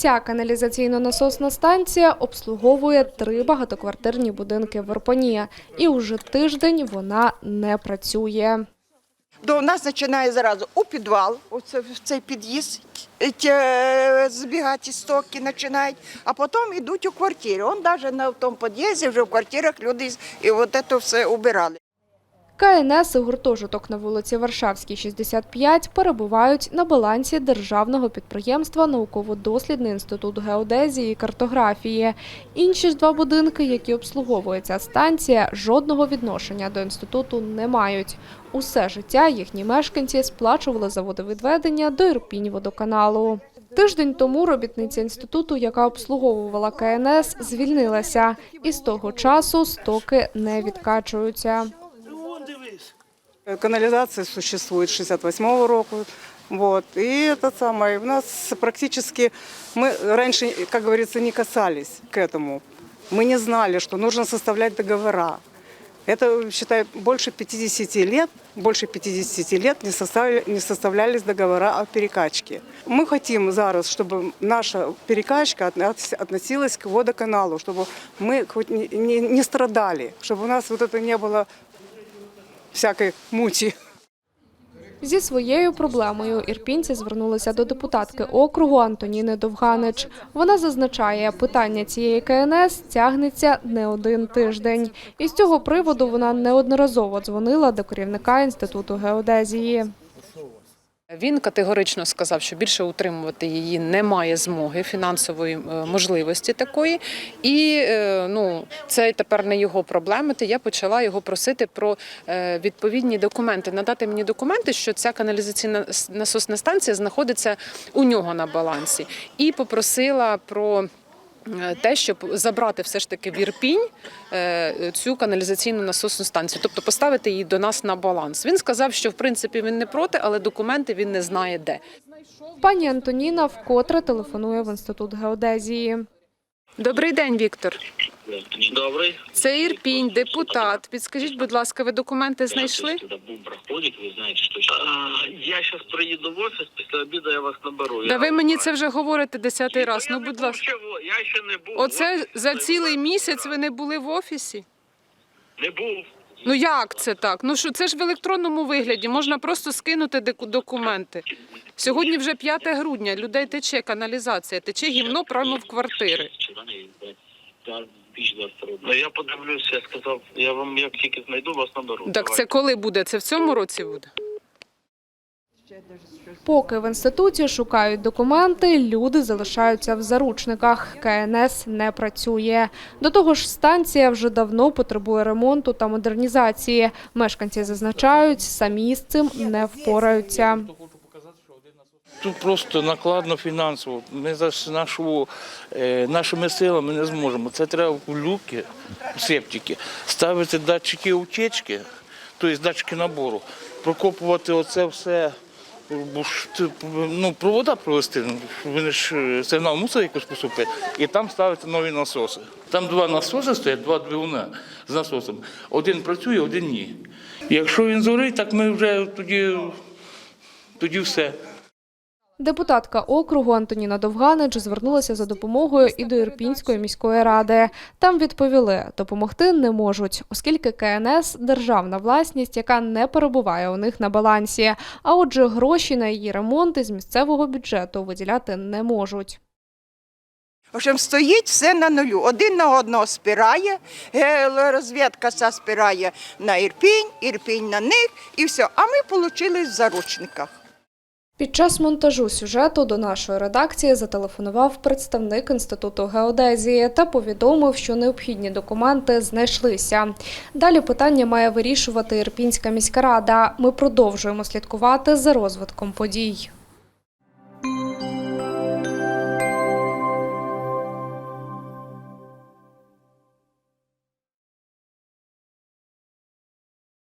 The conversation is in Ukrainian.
Ця каналізаційно-насосна станція обслуговує три багатоквартирні будинки в Ірпені. І уже тиждень вона не працює. До нас починає зразу у підвал, оце в цей під'їзд, е, збігати стоки починають, а потім йдуть у квартирі. Он навіть на тому під'їзді вже в квартирах люди і от це все убирали. КНС і гуртожиток на вулиці Варшавській, 65 перебувають на балансі державного підприємства Науково-дослідний інститут геодезії і картографії. Інші ж два будинки, які обслуговує ця станція, жодного відношення до інституту не мають. Усе життя їхні мешканці сплачували за водовідведення до Ірпінь-водоканалу. Тиждень тому робітниця інституту, яка обслуговувала КНС, звільнилася. І з того часу стоки не відкачуються. Канализация существует с 68 року. Вот. И это самое, у нас практически, мы раньше, как говорится, не касались к этому. Мы не знали, что нужно составлять договора. Это, считай, больше 50 лет, больше 50 лет не, составили, не составлялись договора о перекачке. Мы хотим зараз, чтобы наша перекачка относилась к водоканалу, чтобы мы хоть не, не, не страдали, чтобы у нас вот это не было всякой муті. Зі своєю проблемою ірпінці звернулися до депутатки округу Антоніни Довганич. Вона зазначає, питання цієї КНС тягнеться не один тиждень. І з цього приводу вона неодноразово дзвонила до керівника інституту геодезії. Він категорично сказав, що більше утримувати її немає змоги, фінансової е, можливості такої. І е, ну, це тепер не його проблеми. Я почала його просити про е, відповідні документи, надати мені документи, що ця каналізаційна насосна станція знаходиться у нього на балансі. І попросила про. Е, Те, щоб забрати все ж таки в Ірпінь е, цю каналізаційну насосну станцію, тобто поставити її до нас на баланс. Він сказав, що в принципі він не проти, але документи він не знає де. Пані Антоніна вкотре телефонує в інститут геодезії. Добрий день, Віктор. Добрий. Це Ірпінь, депутат. Підскажіть, будь ласка, ви документи знайшли? Я сейчас приеду в офис, після обіду я вас наберу. Да ви мені це вже говорите десятий раз. Ну, будь ласка. Я ще не був. Оце за цілий місяць ви не були в офісі? Не був. Ну як це так? Ну що це ж в електронному вигляді, можна просто скинути документи. Сьогодні вже 5 грудня, людей тече каналізація, тече гімно прямо в квартири. Ну я подивлюся, я сказав, я вам як тільки знайду, вас наберу. Так це коли буде? Це в цьому році буде? Поки в інституті шукають документи, люди залишаються в заручниках. КНС не працює. До того ж, станція вже давно потребує ремонту та модернізації. Мешканці зазначають, самі з цим не впораються. Тут просто накладно фінансово. Ми за нашу, е, нашими силами не зможемо. Це треба в люки, в септики, ставити датчики утечки, тобто датчики набору, прокопувати оце все, бо ж ну, провода провести, вони ж е, сигнал мусить якось поступити, і там ставити нові насоси. Там два насоси стоять, два двигуна з насосом. Один працює, один ні. Якщо він зорить, так ми вже тоді, тоді все. Депутатка округу Антоніна Довганич звернулася за допомогою і до Ірпінської міської ради. Там відповіли, допомогти не можуть, оскільки КНС – державна власність, яка не перебуває у них на балансі. А отже, гроші на її ремонт із місцевого бюджету виділяти не можуть. В общем, стоїть все на нулю. Один на одного спирає, розвідка вся спирає на Ірпінь, Ірпінь на них і все. А ми вийшли в заручниках. Під час монтажу сюжету до нашої редакції зателефонував представник інституту геодезії та повідомив, що необхідні документи знайшлися. Далі питання має вирішувати Ірпінська міська рада. Ми продовжуємо слідкувати за розвитком подій.